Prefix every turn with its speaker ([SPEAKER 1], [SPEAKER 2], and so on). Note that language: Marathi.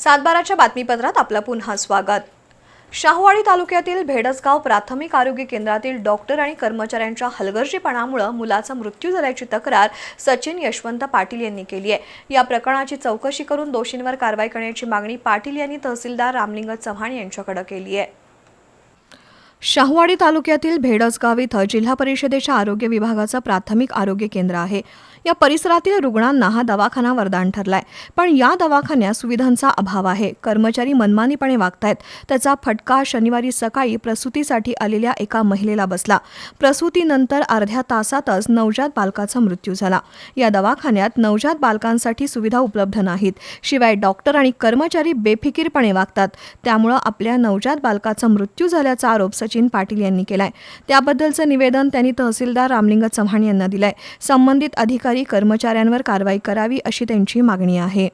[SPEAKER 1] सातबाराच्या बातमीपत्रात आपलं पुन्हा स्वागत. शाहूवाडी तालुक्यातील भेडसगाव प्राथमिक आरोग्य केंद्रातील डॉक्टर आणि कर्मचाऱ्यांच्या हलगर्जीपणामुळे मुलाचा मृत्यू झाल्याची तक्रार सचिन यशवंत पाटील यांनी केली आहे या प्रकरणाची चौकशी करून दोषींवर कारवाई करण्याची मागणी पाटील यांनी तहसीलदार रामलिंग चव्हाण यांच्याकडे केली आहे शाहूवाडी तालुक्यातील भेडसगाव इथं जिल्हा परिषदेच्या आरोग्य विभागाचं प्राथमिक आरोग्य केंद्र आहे. या परिसरातील रुग्णांना हा दवाखाना वरदान ठरलाय. पण या दवाखान्यात सुविधांचा अभाव आहे. कर्मचारी मनमानीपणे वागतायत. त्याचा फटका शनिवारी सकाळी प्रसूतीसाठी आलेल्या एका महिलेला बसला. प्रसूतीनंतर अर्ध्या तासातच नवजात बालकाचा मृत्यू झाला. या दवाखान्यात नवजात बालकांसाठी सुविधा उपलब्ध नाहीत. शिवाय डॉक्टर आणि कर्मचारी बेफिकीरपणे वागतात. त्यामुळं आपल्या नवजात बालकाचा मृत्यू झाल्याचा आरोप सचिन पाटील यांनी केलाय. त्याबद्दलचं निवेदन त्यांनी तहसीलदार रामलिंग चव्हाण यांना दिलंय. संबंधित अधिकारी कर्मचाऱ्यांवर कारवाई करावी अशी त्यांची मागणी आहे.